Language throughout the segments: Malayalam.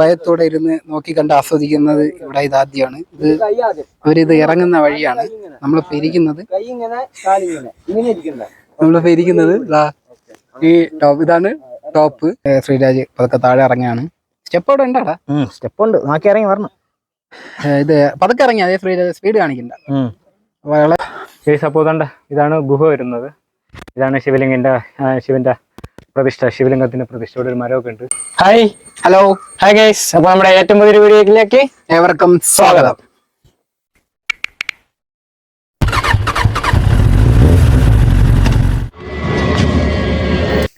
ഭയത്തോടെ ഇരുന്ന് നോക്കി കണ്ട് ആസ്വദിക്കുന്നത് ഇവിടെ ഇതാദ്യമാണ് ഇത് അവരിത് ഇറങ്ങുന്ന വഴിയാണ് നമ്മളിപ്പോ ഇരിക്കുന്നത് നമ്മളിപ്പോ ഇരിക്കുന്നത് ഈ ടോപ്പ് ഇതാണ് ടോപ്പ്. ശ്രീരാജ് പതുക്കെ താഴെ ഇറങ്ങിയാണ് സ്റ്റെപ്പ് അവിടെ ഉണ്ടാടാ. സ്റ്റെപ്പ് ഉണ്ട് നോക്കി ഇറങ്ങി വരണം. ഇത് പതുക്കെ ഇറങ്ങി അതേ ശ്രീരാജ് സ്പീഡ് കാണിക്കണ്ട. വളരെ ഇതാണ് ഗുഹ വരുന്നത്. ഇതാണ് ശിവലിംഗിന്റെ ശിവന്റെ പ്രതിഷ്ഠ ശിവലിംഗത്തിന്റെ പ്രതിഷ്ഠയുടെ ഒരു മരമൊക്കെ ഉണ്ട്. ഹായ് ഹലോ ഹായ് ഗൈസ് അപ്പൊ നമ്മുടെ ഏറ്റവും പുതിയ വീഡിയോയിലേക്ക് ഏവർക്കും സ്വാഗതം.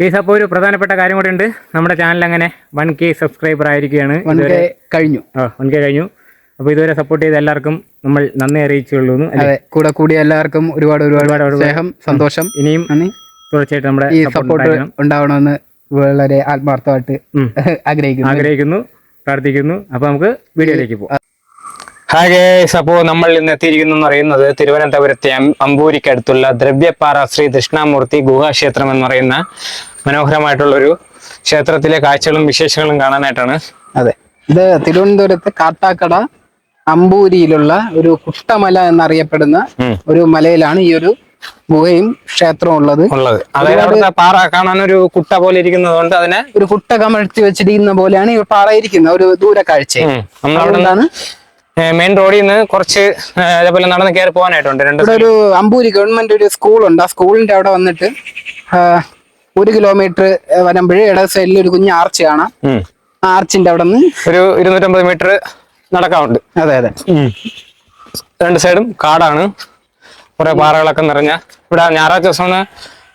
ഗൈസ് അപ്പോൾ ഒരു പ്രധാനപ്പെട്ട കാര്യം കൂടെ ഉണ്ട്. നമ്മുടെ ചാനൽ അങ്ങനെ വൺ കെ സബ്സ്ക്രൈബർ ആയിരിക്കുകയാണ്. കഴിഞ്ഞു. ആ കഴിഞ്ഞു വൺ കെ കഴിഞ്ഞു. അപ്പോൾ ഇതുവരെ സപ്പോർട്ട് ചെയ്ത എല്ലാവർക്കും നമ്മൾ നന്ദി അറിയിച്ചുള്ളൂ കൂടെ കൂടി എല്ലാവർക്കും ഒരുപാട് ഒരുപാട് സ്നേഹം സന്തോഷം. ഇനിയും നന്ദി. തീർച്ചയായിട്ടും നമ്മുടെ ഈ സപ്പോർട്ട്. ഉണ്ടാവണമെന്ന് വളരെ ആത്മാർത്ഥമായിട്ട് ആഗ്രഹിക്കുന്നു. ആഗ്രഹിക്കുന്നു പ്രാർത്ഥിക്കുന്നു. അപ്പൊ നമുക്ക് വീഡിയോയിലേക്ക് പോകാം ഹായ് അപ്പോൾ നമ്മൾ ഇന്ന് എത്തിയിരിക്കുന്നു എന്ന് പറയുന്നത് തിരുവനന്തപുരത്തെ അമ്പൂരിക്കടുത്തുള്ള ദ്രവ്യപ്പാറ ശ്രീ ദക്ഷിണാമൂർത്തി ഗുഹാക്ഷേത്രം എന്ന് പറയുന്ന മനോഹരമായിട്ടുള്ളൊരു ക്ഷേത്രത്തിലെ കാഴ്ചകളും വിശേഷങ്ങളും കാണാനായിട്ടാണ്. അതെ. ഇത് തിരുവനന്തപുരത്ത് കാട്ടാക്കട അമ്പൂരിയിലുള്ള ഒരു കുട്ടമല എന്നറിയപ്പെടുന്ന. ഒരു മലയിലാണ് ഈ ഒരു ഗുഹയും ക്ഷേത്രവും ഉള്ളത്. ഉള്ളത്. അതായത് പാറ കാണാൻ ഒരു കുട്ട പോലെ ഇരിക്കുന്നത് കൊണ്ട് അതിനെ ഒരു കുട്ട കമഴ്ത്തി വെച്ചിരിക്കുന്ന പോലെയാണ് ഈ പാറ ഇരിക്കുന്നത് ഒരു ദൂര കാഴ്ച മെയിൻ റോഡിൽ നിന്ന് കുറച്ച് അതേപോലെ നടന്ന് കയറി പോകാനായിട്ടുണ്ട് രണ്ട് ഇവിടെ ഒരു അമ്പൂരി ഗവൺമെന്റ് ഒരു സ്കൂളുണ്ട് ആ സ്കൂളിന്റെ അവിടെ വന്നിട്ട് ഒരു കിലോമീറ്റർ വരുമ്പോഴേ ഇട സൈഡിൽ ഒരു കുഞ്ഞ് ആർച്ച് കാണാം. ആ ആർച്ചിന്റെ അവിടെ നിന്ന് ഒരു ഇരുന്നൂറ്റമ്പത് മീറ്റർ നടക്കാറുണ്ട് അതെ അതെ. രണ്ട് സൈഡും കാടാണ്. കുറെ പാറകളൊക്കെ നിറഞ്ഞ ഇവിടെ ഞായറാഴ്ച ദിവസമാണ്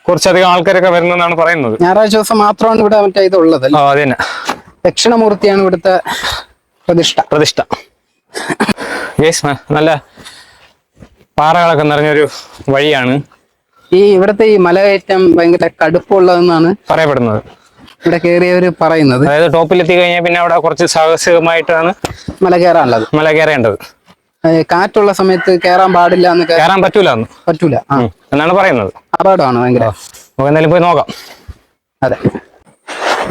കുറച്ചധികം ആൾക്കാരൊക്കെ വരുന്നതെന്നാണ് പറയുന്നത്. ഞായറാഴ്ച ദിവസം മാത്രമാണ് ഇവിടെ മറ്റേ ഇതുള്ളത് ഓ അത് തന്നെ. ദക്ഷിണമൂർത്തിയാണ് ഇവിടുത്തെ പ്രതിഷ്ഠ. പ്രതിഷ്ഠ. യേസ് നല്ല പാറകളൊക്കെ നിറഞ്ഞൊരു വഴിയാണ് ഈ ഇവിടുത്തെ ഈ മലകയറ്റം ഭയങ്കര കടുപ്പുള്ളതെന്നാണ് പറയപ്പെടുന്നത്. ഇവിടെ കയറിയവര് പറയുന്നത്. അതായത് ടോപ്പിലെത്തി കഴിഞ്ഞാൽ പിന്നെ അവിടെ കുറച്ച് സാഹസികമായിട്ടാണ് മല കയറാനുള്ളത്. മല കയറേണ്ടത്. കാറ്റുള്ള സമയത്ത് കയറാൻ പാടില്ല എന്ന് കയറാൻ പറ്റൂല പറ്റൂല. എന്നാണ് പറയുന്നത്. അപകടമാണ് ഭയങ്കര. എന്തായാലും പോയി നോക്കാം. അതെ.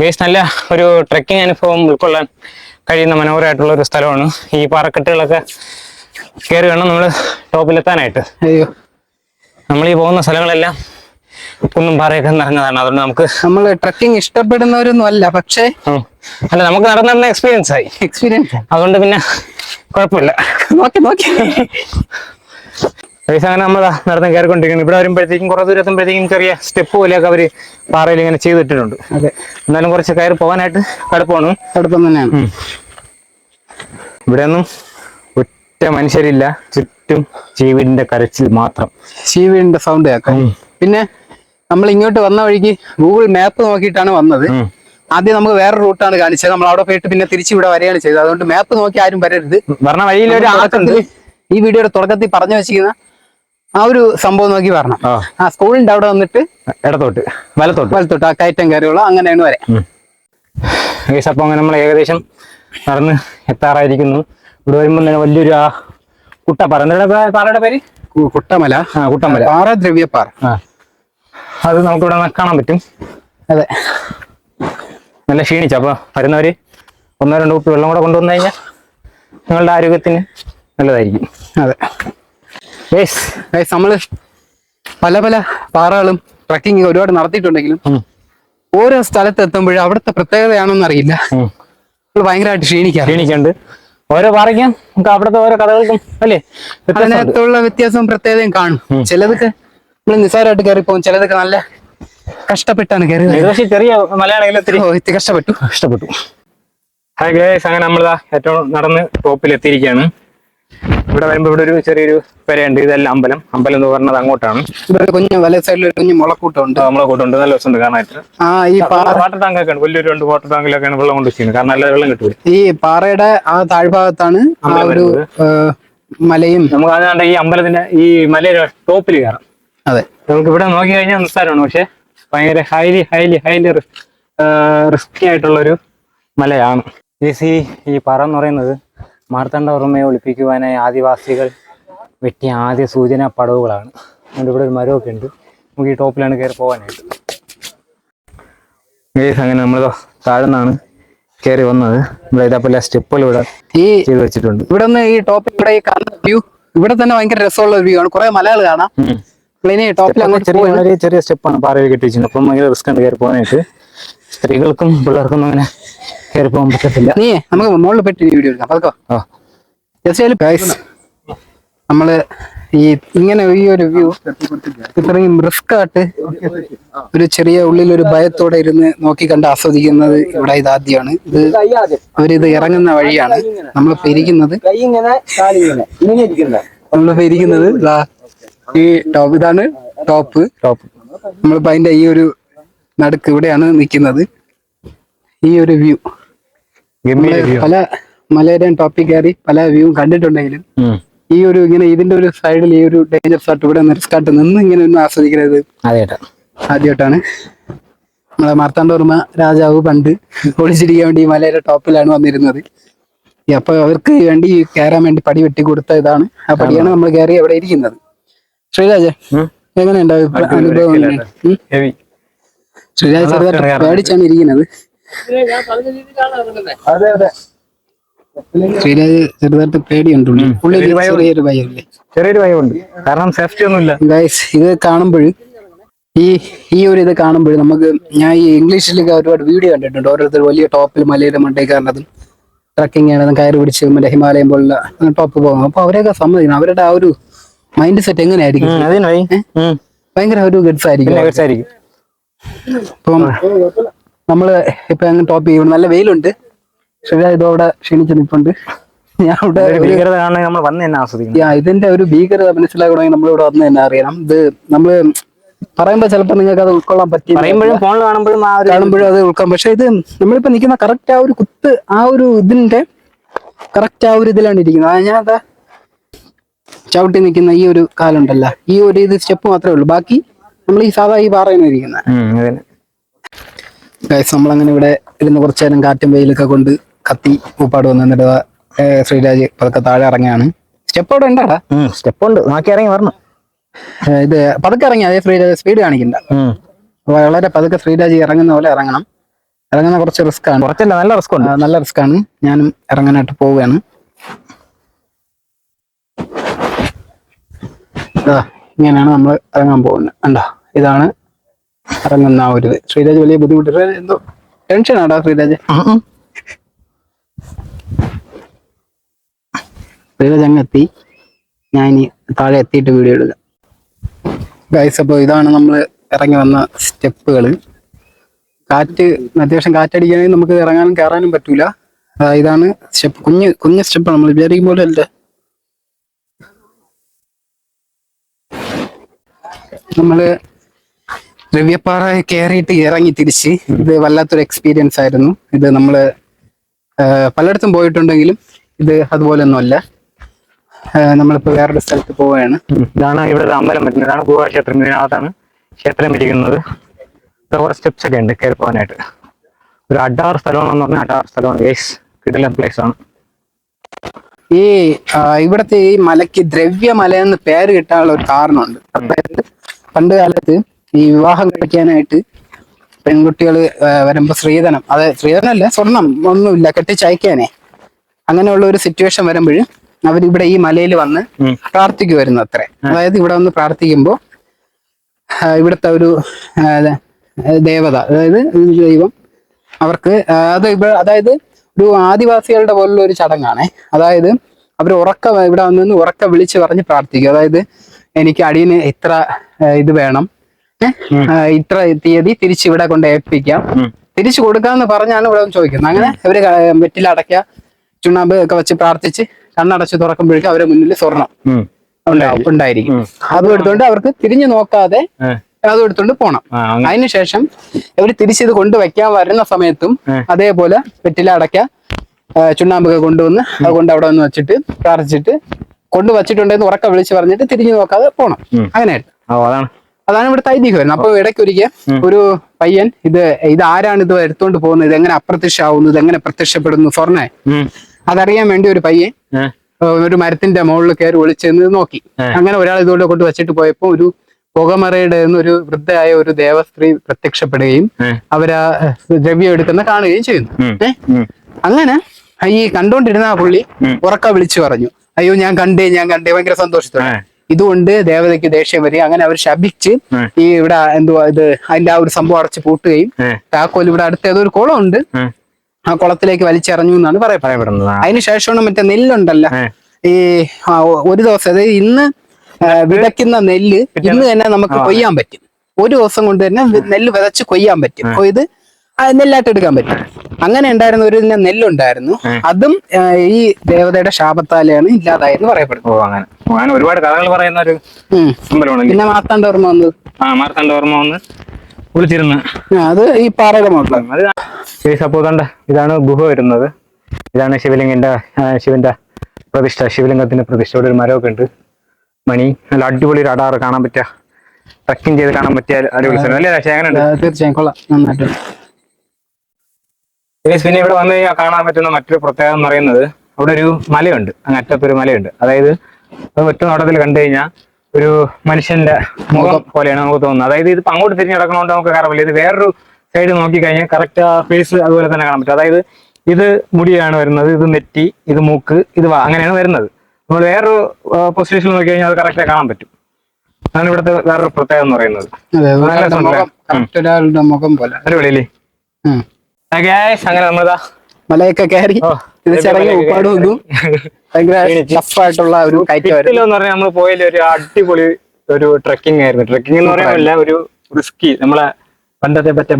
ഗേസ് നല്ല ഒരു ട്രെക്കിംഗ് അനുഭവം ഉൾക്കൊള്ളാൻ കഴിയുന്ന മനോഹരമായിട്ടുള്ള ഒരു സ്ഥലമാണ്. ഈ പാറക്കെട്ടുകളൊക്കെ കയറി വേണം നമ്മൾ ടോപ്പിലെത്താനായിട്ട്. അയ്യോ. നമ്മൾ ഈ പോകുന്ന സ്ഥലങ്ങളെല്ലാം കുന്നും പാറയൊക്കെ നിറഞ്ഞതാണ്. അതുകൊണ്ട് നമുക്ക് നമ്മൾ ട്രക്കിംഗ് ഇഷ്ടപ്പെടുന്നവരൊന്നും അല്ല പക്ഷേ അല്ല നമുക്ക് നടന്ന എക്സ്പീരിയൻസ് ആയി. എക്സ്പീരിയൻസ് അതുകൊണ്ട് പിന്നെ കുഴപ്പമില്ല. നോക്കി നോക്കി. പൈസ അങ്ങനെ നമ്മൾ നടന്ന് കയറിക്കൊണ്ടിരിക്കുന്നു. ഇവിടെ വരുമ്പോഴത്തേക്കും കുറേ ദൂരം എത്തുമ്പോഴത്തേക്കും ചെറിയ സ്റ്റെപ്പ് പോലെയൊക്കെ അവർ പാറയിൽ ഇങ്ങനെ ചെയ്തിട്ടിട്ടുണ്ട്. അതെ. എന്നാലും കുറച്ച് കയറി പോകാനായിട്ട് കടുപ്പമാണ് കടുപ്പം തന്നെയാണ്. ഇവിടെയൊന്നും ഒറ്റ മനുഷ്യരില്ല. ചുറ്റും ചീവീടിന്റെ കരച്ചിൽ മാത്രം. ചീവീടിന്റെ സൗണ്ട് കേൾക്കാം. പിന്നെ നമ്മൾ ഇങ്ങോട്ട് വന്ന വഴിക്ക് ഗൂഗിൾ മാപ്പ് നോക്കിയിട്ടാണ് വന്നത്. ആദ്യം നമുക്ക് വേറെ റൂട്ടാണ് കാണിച്ചത്. നമ്മൾ അവിടെ പോയിട്ട് പിന്നെ തിരിച്ചു ഇവിടെ വരികയാണ് ചെയ്തത്. അതുകൊണ്ട് മാപ്പ് നോക്കി ആരും വരരുത്. പറഞ്ഞ വഴിയിൽ ഒരു ആൾക്കുണ്ട്. ഈ വീഡിയോയുടെ തുടക്കത്തിൽ പറഞ്ഞു വെച്ചിരിക്കുന്ന ആ ഒരു സംഭവം നോക്കി വരണം. ആ. സ്കൂളിന്റെ അവിടെ വന്നിട്ട് ഇടത്തോട്ട് വലത്തോട്ട്. വലത്തോട്ട് ആ കയറ്റം കയറിയുള്ള അങ്ങനെയാണ് വരെ. അപ്പൊ അപ്പോൾ അങ്ങനെ നമ്മൾ ഏകദേശം നടന്ന് എത്താറായിരിക്കുന്നു. ഇവിടെ വരുമ്പോൾ തന്നെ വലിയൊരു ആ കുട്ടപ്പാറ. എന്താണ് പാറയുടെ പേര്? കുട്ടമല കുട്ടമല. ആ കുട്ടമല. പാറ ദ്രവ്യപ്പാറ. അത് നമുക്കിവിടെ കാണാൻ പറ്റും. അതെ. നല്ല ക്ഷീണിച്ചു. അപ്പോൾ വരുന്നവർ ഒന്നോ രണ്ടോ കുപ്പി വെള്ളം കൂടെ കൊണ്ടുവന്നു കഴിഞ്ഞാൽ നിങ്ങളുടെ ആരോഗ്യത്തിന് നല്ലതായിരിക്കും. അതെ. ഗൈസ് നമ്മൾ പല പല പാറകളും ട്രക്കിംഗ് ഒരുപാട് നടത്തിയിട്ടുണ്ടെങ്കിലും ഓരോ സ്ഥലത്ത് എത്തുമ്പോഴും അവിടുത്തെ പ്രത്യേകതയാണെന്ന് അറിയില്ല. നമ്മൾ ഭയങ്കരമായിട്ട് ക്ഷീണിക്കാം ക്ഷീണിക്കുന്നുണ്ട് ഓരോ പാറയ്ക്കും നമുക്ക് അവിടുത്തെ ഓരോ കഥകൾക്കും അല്ലേ. അതിനകത്തുള്ള വ്യത്യാസവും പ്രത്യേകതയും കാണും. ചിലതൊക്കെ നമ്മൾ നിസ്സാരമായിട്ട് കയറി പോകും ചിലതൊക്കെ നല്ല കഷ്ടപ്പെട്ടാണ് കയറി വരുന്നത്. ഇത് ചെറിയ കഷ്ടപ്പെട്ടു. ഹായ് ഗ്രേസ് അങ്ങനെ നമ്മൾ ഏറ്റവും നടന്ന് ടോപ്പിൽ എത്തിയിരിക്കുകയാണ്. ഇവിടെ വരുമ്പോൾ ഇവിടെ ഒരു ചെറിയൊരു പെരയുണ്ട്. ഇതെല്ലാം അമ്പലം. അമ്പലം എന്ന് പറഞ്ഞത് അങ്ങോട്ടാണ്. ഇവിടെ ഒരു കുഞ്ഞ് വല സൈഡിൽ ഒരു കുഞ്ഞ് മുളക്കൂട്ടുണ്ട്. മുളക്കൂട്ടുണ്ട്. കൂട്ടുണ്ട് നല്ല രസമുണ്ട് കാണാനായിട്ട്. ആ ഈ വാട്ടർ ടാങ്ക് ഒക്കെ ഉണ്ട്. വലിയൊരു രണ്ട് വാട്ടർ ടാങ്കിലൊക്കെയാണ് വെള്ളം കൊണ്ട് വെച്ചിരിക്കുന്നത്. കാരണം നല്ല വെള്ളം കിട്ടും. ഈ പാറയുടെ ആ താഴ്ഭാഗത്താണ് ആ ഒരു മലയും. നമുക്ക് അതുകൊണ്ട് ഈ അമ്പലത്തിന്റെ ഈ മലയുടെ ടോപ്പിൽ കയറാം. അതെ. നമുക്ക് ഇവിടെ നോക്കി കഴിഞ്ഞാൽ നിസ്സാരമാണ്. പക്ഷെ ഭയങ്കര ഹൈലി ഹൈലി ഹൈലി റിസ്കി ആയിട്ടുള്ളൊരു മലയാണ്. ഈ സി ഈ പറ എന്ന് പറയുന്നത് മാർത്താണ്ഡവർമ്മയെ ഒളിപ്പിക്കുവാനായി ആദിവാസികൾ വെട്ടിയ ആദ്യ സൂചനാ പടവുകളാണ്. അതുകൊണ്ട് ഇവിടെ ഒരു മരമൊക്കെ ഉണ്ട്. നമുക്ക് ഈ ടോപ്പിലാണ് കയറി പോകാനായിട്ട്. ഗേസ് അങ്ങനെ നമ്മൾ താഴ്ന്നാണ് കയറി വന്നത്. ഇവിടെ ഇതേപോലെ സ്റ്റെപ്പുകൾ ഇവിടെ ഈ ചെയ്ത് വെച്ചിട്ടുണ്ട്. ഇവിടെ നിന്ന് ഈ ടോപ്പിൽ ഇവിടെ ഈ കാണുന്ന വ്യൂ ഇവിടെ തന്നെ ഭയങ്കര രസമുള്ള ഒരു വ്യൂ ആണ്. കുറെ മലകൾ കാണാം. ഇനി ടോപ്പിൽ അങ്ങോട്ട് ചെറിയ. വളരെ ചെറിയ സ്റ്റെപ്പാണ് പാറയിൽ കെട്ടി അപ്പം ഭയങ്കര റിസ്ക് ഉണ്ട് കയറി പോകാനായിട്ട്. സ്ത്രീകൾക്കും പിള്ളേർക്കും അങ്ങനെ കയറി പോകാൻ പറ്റത്തില്ല. നീ നമുക്ക് മുകളിൽ പെട്ടി വീഡിയോ എടുക്കാം. ജസ്റ്റ് നമ്മൾ ഈ ഇങ്ങനെ ഈ ഒരു വ്യൂ ഇത്രയും റിസ്ക് ആയിട്ട് ഒരു ചെറിയ ഉള്ളിൽ ഒരു ഭയത്തോടെ ഇരുന്ന് നോക്കി കണ്ട് ആസ്വദിക്കുന്നത് ഇവിടെ ഇതാദ്യമാണ് ഇത് അവരിത് ഇറങ്ങുന്ന വഴിയാണ്. നമ്മളിപ്പോ ഇരിക്കുന്നത്. നമ്മളിപ്പോ ഇരിക്കുന്നത് ഈ ടോപ്പ് ഇതാണ് ടോപ്പ് ടോപ്പ് നമ്മളിപ്പോ അതിന്റെ ഈ ഒരു നടുക്ക് ഇവിടെയാണ് നിൽക്കുന്നത്. ഈ ഒരു വ്യൂ പല മലേരിയൻ ടോപ്പിൽ കയറി പല വ്യൂ കണ്ടിട്ടുണ്ടെങ്കിലും ഈ ഒരു ഇങ്ങനെ ഇതിന്റെ ഒരു സൈഡിൽ ഈ ഒരു ഡേഞ്ചർ സ്പോട്ട് ഇവിടെ റിസ്കാട്ട് നിന്ന് ഇങ്ങനെ ഒന്ന് ആസ്വദിക്കുന്നത് ഏട്ടാ. ആദ്യമായിട്ടാണ്. നമ്മളെ മാർത്താണ്ഡവർമ്മ രാജാവ് പണ്ട് ഒളിച്ചിരിക്കാൻ വേണ്ടി ഈ മലയുടെ ടോപ്പിലാണ് വന്നിരുന്നത്. അപ്പൊ അവർക്ക് വേണ്ടി കയറാൻ വേണ്ടി പടി വെട്ടി കൊടുത്ത ഇതാണ്. ആ പടിയാണ് നമ്മൾ കയറി അവിടെ ഇരിക്കുന്നത്. ശ്രീരാജ്. എങ്ങനെയുണ്ട് അനുഭവം ശ്രീരാജ് ചെറുതായിട്ട് പേടിച്ചാണ് ഇരിക്കുന്നത്. അതെ അതെ. ശ്രീരാജ് ചെറുതായിട്ട് പേടിയുണ്ട്. ഉള്ളിൽ. ചെറിയൊരു ഭയമല്ലേ? ചെറിയൊരു ഭയമുണ്ട്. കാരണം സേഫ്റ്റി ഒന്നുമില്ല. ഗൈസ് ഇത് കാണുമ്പോൾ ഈ ഈ ഒരു ഇത് കാണുമ്പോൾ നമുക്ക് ഞാൻ ഈ ഇംഗ്ലീഷിലൊക്കെ ഒരുപാട് വീഡിയോ കണ്ടിട്ടുണ്ട്. ഓരോരുത്തർ വലിയ ടോപ്പിൽ മലയുടെ മണ്ടേ കയറുന്നതും ട്രക്കിംഗ് ചെയ്യണതും കയറി പിടിച്ച് മറ്റേ ഹിമാലയം പോലുള്ള ടോപ്പ് പോകും. അപ്പൊ അവരെയൊക്കെ സമ്മതിക്കണം. അവരുടെ ആ ഒരു മൈൻഡ് സെറ്റ് എങ്ങനെയായിരിക്കും. ഭയങ്കര ഒരു ഗഡ്സ് ആയിരിക്കും. ഇപ്പം നമ്മൾ ഇപ്പൊ അങ്ങ് ടോപ്പ് ചെയ്യും നല്ല വെയിലുണ്ട്. ശരിയാ ഇതോ അവിടെ ക്ഷീണിച്ച് നിൽപ്പുണ്ട് ഞാൻ ഇവിടെ നമ്മൾ വന്ന് തന്നെ ഇതിന്റെ ഒരു ഭീകരത മനസ്സിലാക്കണമെങ്കിൽ നമ്മളിവിടെ വന്ന് തന്നെ അറിയണം. ഇത് നമ്മൾ പറയുമ്പോ ചിലപ്പോ നിങ്ങൾക്ക് അത് ഉൾക്കൊള്ളാൻ പറ്റി പറയുമ്പോഴും ഫോണിൽ കാണുമ്പോഴും ആ ഒരു കാണുമ്പോഴും അത് ഉൾക്കാം പക്ഷെ ഇത് നമ്മളിപ്പോ നിൽക്കുന്ന കറക്റ്റ് ആ ഒരു കുത്ത് ആ ഒരു ഇതിന്റെ കറക്റ്റ് ആ ഒരു ഇതിലാണ് ഇരിക്കുന്നത്. ഞാൻ അതാ ചവിട്ടി നിൽക്കുന്ന ഈ ഒരു കാലുണ്ടല്ല. ഈ ഒരു ഇത് സ്റ്റെപ്പ് മാത്രമേ ഉള്ളൂ. ബാക്കി നമ്മൾ ഈ സാധാ ഈ പാറയാണ് ഇരിക്കുന്നത്. ഗൈസ് നമ്മളങ്ങനെ ഇവിടെ ഇരുന്ന് കുറച്ചു നേരം കാറ്റും വെയിലൊക്കെ കൊണ്ട് കത്തി പൂപ്പാട് വന്ന് എന്നിട്ട് ശ്രീരാജ് പതുക്കെ താഴെ ഇറങ്ങിയാണ് സ്റ്റെപ്പ് അവിടെ ഉണ്ടാടാ. സ്റ്റെപ്പ് ഉണ്ട്. നോക്കി ഇറങ്ങി വരണം. ഇത് പതുക്കെ ഇറങ്ങി അതേ ശ്രീരാജ് സ്പീഡ് കാണിക്കണ്ട. വളരെ പതുക്കെ ശ്രീരാജ് ഇറങ്ങുന്ന പോലെ ഇറങ്ങണം. ഇറങ്ങുന്ന കുറച്ച് റിസ്ക് ആണ്. കുറച്ചല്ല നല്ല റിസ്ക് ഉണ്ട്. നല്ല റിസ്ക് ആണ്. ഞാനും ഇറങ്ങാനായിട്ട് പോവുകയാണ്. ഇങ്ങനെയാണ് നമ്മൾ ഇറങ്ങാൻ പോകുന്നത് കണ്ടോ? ഇതാണ് ഇറങ്ങുന്ന ആ ഒരു ശ്രീരാജ് വലിയ ബുദ്ധിമുട്ട് എന്തോ ടെൻഷൻ ആടാ ശ്രീരാജ്. ശ്രീരാജ് അങ്ങ് എത്തി ഞാൻ ഇനി താഴെ എത്തിയിട്ട് വീഡിയോ എടുക്കാം ഗൈസ് അപ്പോൾ ഇതാണ് നമ്മൾ ഇറങ്ങി വന്ന സ്റ്റെപ്പുകൾ കാറ്റ് അത്യാവശ്യം കാറ്റടിക്കാനും നമുക്ക് ഇറങ്ങാനും കയറാനും പറ്റൂല. ഇതാണ് സ്റ്റെപ്പ്. കുഞ്ഞ് കുഞ്ഞ് സ്റ്റെപ്പ് നമ്മൾ വിചാരിക്കും പോലെ അല്ല. നമ്മൾ റിവ്യപ്പാറ കയറിയിട്ട് ഇറങ്ങി തിരിച്ച്. ഇത് വല്ലാത്തൊരു എക്സ്പീരിയൻസ് ആയിരുന്നു. ഇത് നമ്മൾ പലയിടത്തും പോയിട്ടുണ്ടെങ്കിലും ഇത് അതുപോലെ അല്ല ആ, നമ്മളിപ്പോ വേറൊരു സ്ഥലത്ത് പോവുകയാണ്. ഇതാണ് ഇവിടെ അമ്പലം വരുന്നതാണ് ഗുഹാ ക്ഷേത്രം ഇതിനകത്താണ് ക്ഷേത്രം ഇരിക്കുന്നത്. സ്റ്റെപ്സ് ഒക്കെ ഉണ്ട് കയറി പോകാനായിട്ട്. ഒരു അഡാർ സ്ഥലമാണെന്ന് പറഞ്ഞാൽ അഡാർ സ്ഥലമാണ്. ഗേസ് കിടിലൻ പ്ലേസ് ആണ്. ഈ ഇവിടത്തെ ഈ മലയ്ക്ക് ദ്രവ്യമല എന്ന് പേര് കിട്ടാനുള്ള ഒരു കാരണമുണ്ട്. അതായത് പണ്ട് കാലത്ത് ഈ വിവാഹം കഴിക്കാനായിട്ട് പെൺകുട്ടികൾ വരുമ്പോ സ്ത്രീധനം അതെ സ്ത്രീധനം അല്ല സ്വർണം ഒന്നുമില്ല കെട്ടിച്ചയക്കാനേ. അങ്ങനെയുള്ള ഒരു സിറ്റുവേഷൻ വരുമ്പോൾ അവരിവിടെ ഈ മലയിൽ വന്ന്. പ്രാർത്ഥിക്കുമായിരുന്നു അത്രേ അതായത് ഇവിടെ വന്ന് പ്രാർത്ഥിക്കുമ്പോൾ ഇവിടുത്തെ ഒരു ദേവത അതായത് ദൈവം അവർക്ക് അത് അതായത് ഒരു ആദിവാസികളുടെ പോലുള്ള ഒരു ചടങ്ങാണേ. അതായത് അവർ ഉറക്ക ഇവിടെ വന്ന് ഉറക്ക വിളിച്ച് പറഞ്ഞ് പ്രാർത്ഥിക്കും. അതായത് എനിക്ക് അടിയന് ഇത്ര ഇത് വേണം. ഇത്ര തീയതി തിരിച്ച് ഇവിടെ കൊണ്ട് ഏൽപ്പിക്കാം. തിരിച്ചു കൊടുക്കാന്ന് പറഞ്ഞാണ് ഇവിടെ ചോദിക്കുന്നത്. അങ്ങനെ അവർ ക- വെറ്റിലടയ്ക്ക ചുണ്ണാമ്പ് ഒക്കെ വെച്ച് പ്രാർത്ഥിച്ച് കണ്ണടച്ച് തുറക്കുമ്പോഴേക്കും അവരെ മുന്നിൽ സ്വർണം ഉണ്ടായിരിക്കും. അതും എടുത്തോണ്ട് അവർക്ക് തിരിഞ്ഞു നോക്കാതെ. അതും എടുത്തോണ്ട് പോണം. അതിനുശേഷം ഇവർ തിരിച്ചിത് കൊണ്ടുവയ്ക്കാൻ വരുന്ന സമയത്തും അതേപോലെ വെറ്റില അടയ്ക്ക ചുണ്ണാമ്പൊക്കെ കൊണ്ടുവന്ന് അതുകൊണ്ട് അവിടെ വന്ന് വെച്ചിട്ട് പ്രാർത്ഥിച്ചിട്ട് കൊണ്ടു വച്ചിട്ടുണ്ടെന്ന് ഉറക്ക വിളിച്ച് പറഞ്ഞിട്ട് തിരിഞ്ഞു നോക്കാതെ പോണം. ഉം. അങ്ങനെയായിട്ട്. അതാണ്. അതാണ് ഇവിടുത്തെ ഐതിഹ്യം വരുന്നത്. അപ്പൊ ഇടയ്ക്കൊരിക്കൽ ഒരു പയ്യൻ ഇത് ഇത് ആരാണ് ഇത് എടുത്തോണ്ട് പോകുന്നത്? ഇത് എങ്ങനെ അപ്രത്യക്ഷമാവുന്നു? ഇത് എങ്ങനെ പ്രത്യക്ഷപ്പെടുന്നു? സ്വർണ. അതറിയാൻ വേണ്ടി ഒരു പയ്യൻ ഒരു മരത്തിന്റെ മുകളിൽ കയറി ഒളിച്ചെന്ന് നോക്കി. അങ്ങനെ ഒരാൾ ഇതുകൊണ്ട് കൊണ്ട് വെച്ചിട്ട് പോയപ്പോ ഒരു പുകമറയുടെ ഒരു വൃദ്ധയായ ഒരു ദേവസ്ത്രീ പ്രത്യക്ഷപ്പെടുകയും. അവരാ ദ്രവ്യം എടുക്കുന്ന കാണുകയും ചെയ്യുന്നു. അങ്ങനെ ഈ കണ്ടോണ്ടിരുന്ന ആ പുള്ളി ഉറക്ക വിളിച്ചു പറഞ്ഞു. അയ്യോ ഞാൻ കണ്ടേ ഞാൻ കണ്ടേ. ഭയങ്കര സന്തോഷത്തോടെ. ഇതുകൊണ്ട് ദേവതയ്ക്ക് ദേഷ്യം വരിക. അങ്ങനെ അവർ ശപിച്ച് ഈ ഇവിടെ എന്തുവാ ഇത് അതിന്റെ ആ ഒരു സംഭവം അടച്ച് പൂട്ടുകയും. താക്കോൽ ഇവിടെ അടുത്ത ഏതോ ഒരു കുളം ഉണ്ട് ആ കുളത്തിലേക്ക് വലിച്ചെറിഞ്ഞു എന്നാണ് പറയപ്പെടുന്നത്. അതിനുശേഷമാണ് മറ്റേ നെല്ലുണ്ടല്ല. ഈ ഒരു ദിവസം അതായത് ഇന്ന് വിതയ്ക്കുന്ന നെല്ല് ഇന്ന് തന്നെ നമുക്ക് കൊയ്യാൻ പറ്റും. ഒരു ദിവസം കൊണ്ട് തന്നെ നെല്ല് വിതച്ച് കൊയ്യാൻ പറ്റും. കൊയ്ത് നെല്ലായിട്ട് എടുക്കാൻ പറ്റും. അങ്ങനെ ഉണ്ടായിരുന്ന ഒരു നെല്ലുണ്ടായിരുന്നു. അതും ഈ ദേവതയുടെ ശാപത്താലെയാണ് ഇല്ലാതായെന്ന് പറയപ്പെടുന്നത് ഓ അങ്ങനെ. അങ്ങനെ ഒരുപാട് കഥകൾ പറയുന്ന ഒരു പിന്നെ അമ്പലമാണ് പിന്നെ മാർത്താണ്ഡവർമ്മ വന്നത്? ആ മാർത്താണ്ഡ ഓർമ്മ വന്ന് വിളിച്ചിരുന്നു അത് ഈ പാറയുടെ അത് സപ്പോതണ്ട ഇതാണ് ഗുഹ വരുന്നത്. ഇതാണ് ശിവലിംഗന്റെ ശിവന്റെ പ്രതിഷ്ഠ. ശിവലിംഗത്തിന്റെ പ്രതിഷ്ഠ ഇവിടെ ഒരു മരമൊക്കെ ഉണ്ട്. മണി നല്ല അടിപൊളി ഒരു അടാറ് കാണാൻ പറ്റിയ ട്രക്കിംഗ് ചെയ്ത് കാണാൻ പറ്റിയ അടിപൊളി സ്ഥലം അല്ലേ ആ, തീർച്ചയായും കൊള്ളാം. നന്നായിട്ട് പിന്നെ ഇവിടെ വന്നു കഴിഞ്ഞാൽ കാണാൻ പറ്റുന്ന മറ്റൊരു പ്രത്യേകത എന്ന് പറയുന്നത് അവിടെ ഒരു മലയുണ്ട്. അങ്ങ് അറ്റത്തൊരു മലയുണ്ട്. അതായത് അത് ഒറ്റ നോട്ടത്തിൽ കണ്ടു കഴിഞ്ഞാൽ ഒരു മനുഷ്യന്റെ മുഖം പോലെയാണ് നമുക്ക് തോന്നുന്നത്. അതായത് ഇത് അങ്ങോട്ട് തിരിഞ്ഞ് കിടക്കണോണ്ട് നമുക്ക് കാണാൻ പറ്റില്ല. ഇത് വേറൊരു സൈഡ് നോക്കി കഴിഞ്ഞാൽ കറക്റ്റ് ആ ഫേസ് അതുപോലെ തന്നെ കാണാൻ പറ്റും. അതായത് ഇത് മുടിയാണ് വരുന്നത് ഇത് നെറ്റി ഇത് മൂക്ക് ഇത് വാ അങ്ങനെയാണ് വരുന്നത്. നമ്മൾ വേറൊരു പൊസിഷനിൽ നോക്കി കഴിഞ്ഞാൽ അത് കറക്റ്റ് കാണാൻ പറ്റും. അതാണ് ഇവിടുത്തെ വേറൊരു പ്രത്യേകത എന്ന് പറയുന്നത്. മുഖം പോലെ. അടിപൊളിയല്ലേ? അങ്ങനെ നമ്മളിതാ മലയൊക്കെ കയറി ഇത് മലയൊക്കെ ഉപ്പാട് വന്നു ഭയങ്കര ടഫായിട്ടുള്ള ഒരു കയറ്റമായിരുന്നു. എന്ന് പറഞ്ഞാൽ നമ്മൾ പോയതിൽ ഒരു അടിപൊളി ഒരു ട്രക്കിംഗ് ആയിരുന്നു. ട്രക്കിംഗ് എന്ന് പറയാനല്ല ഒരു റിസ്കി നമ്മളെ പണ്ടത്തെ പറ്റേ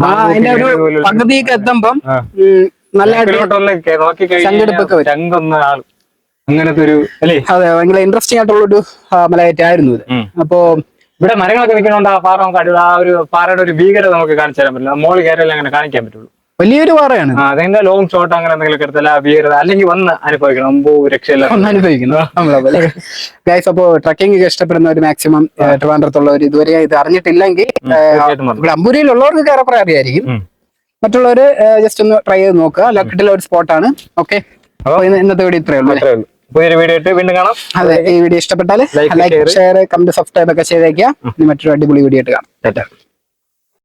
പകുതിയൊക്കെ എത്തുമ്പം ആ. ഉം, നല്ല ഒന്ന് നോക്കി ചങ്കെടുപ്പൊക്കെ വരും. അങ്ങനത്തെ ഒരു അല്ലേ? അതെ ഭയങ്കര ഇൻട്രസ്റ്റിംഗ് ആയിട്ടുള്ള ഒരു മലയായിട്ടായിരുന്നു ഇത്. അപ്പോ ഇവിടെ മരങ്ങളൊക്കെ നിൽക്കണോണ്ട് ആ പാറ നമുക്ക് ആ ഒരു പാറയുടെ ഒരു ഭീകരത നമുക്ക് കാണിച്ചു തരാൻ പറ്റില്ല. മോൾ കയറിയാലേ അങ്ങനെ കാണിക്കാൻ പറ്റുള്ളൂ. വലിയൊരു പാറയാണ്. അതെന്താ ലോങ് ഷോട്ട് അങ്ങനെ എന്തെങ്കിലും എടുത്തല്ല വീരത അല്ലെങ്കിൽ വന്ന് അനുഭവിക്കണം. അമ്പോ രക്ഷയില്ല ഒന്ന് പോലെ. ഗൈസ് അപ്പോ ട്രക്കിംഗ് ഒക്കെ ഒരു മാക്സിമം ട്രിവാൻഡ്രത്തുള്ളവർ ഇതുവരെ ഇത് അറിഞ്ഞിട്ടില്ലെങ്കിൽ. ഇവിടെ അമ്പൂരിയിലുള്ളവർക്ക് കയറപ്പുറം അറിയായിരിക്കും. മറ്റുള്ളവര് ജസ്റ്റ് ഒന്ന് ട്രൈ ചെയ്ത് നോക്കുക. ലക്കിട്ടുള്ള ഒരു സ്പോട്ടാണ് ഓക്കെ അപ്പൊ ഇന്ന് ഇന്നത്തെ വീഡിയോ ഇത്രയേ ഉള്ളൂ പുതിയൊരു വീഡിയോ ഇട്ട് വീണ്ടും കാണാം. അതെ ഈ വീഡിയോ ഇഷ്ടപ്പെട്ടാൽ ലൈക്ക്. ഷെയർ കമന്റ് സബ്സ്ക്രൈബ് ഒക്കെ ചെയ്തേക്കുക. മറ്റൊരു അടിപൊളി വീഡിയോ ആയിട്ട് കാണാം.